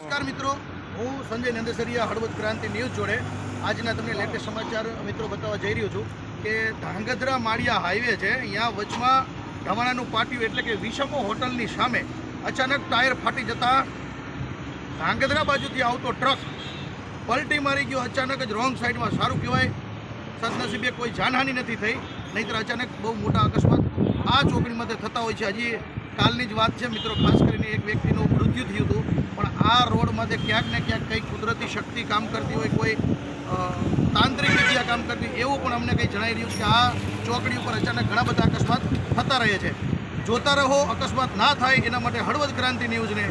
નમસ્કાર મિત્રો. હું સંજય નંદેસરિયા, હળવદ ક્રાંતિ ન્યૂઝ જોડે. આજના તમને લેટેસ્ટ સમાચાર મિત્રો બતાવવા જઈ રહ્યો છું કે ધાંગધ્રા માળિયા હાઈવે છે. અહીંયા વચમાં ઢવાણાનું પાટિયું એટલે કે વિષમો હોટલની સામે અચાનક ટાયર ફાટી જતા ધાંગધ્રા બાજુથી આવતો ટ્રક પલટી મારી ગયો. અચાનક જ રોંગ સાઈડમાં સારું કહેવાય. સદનસીબે કોઈ જાનહાનિ નથી થઈ. નહીંતર અચાનક બહુ મોટા અકસ્માત આ ચોકડીમાંથી થતા હોય છે. હજી કાલની જ વાત છે મિત્રો, ખાસ કરીને એક વ્યક્તિનું મૃત્યુ થયું હતું. પણ આ રોડ માટે ક્યાંક ને ક્યાંક કંઈક કુદરતી શક્તિ કામ કરતી હોય, કોઈ તાંત્રિક વિદ્યા કામ કરતી એવું પણ અમને કંઈ જણાઈ રહ્યું કે આ ચોકડી ઉપર અચાનક ઘણા બધા અકસ્માત થતા રહે છે. જોતા રહો, અકસ્માત ના થાય, એના માટે હળવદ ક્રાંતિ ન્યૂઝને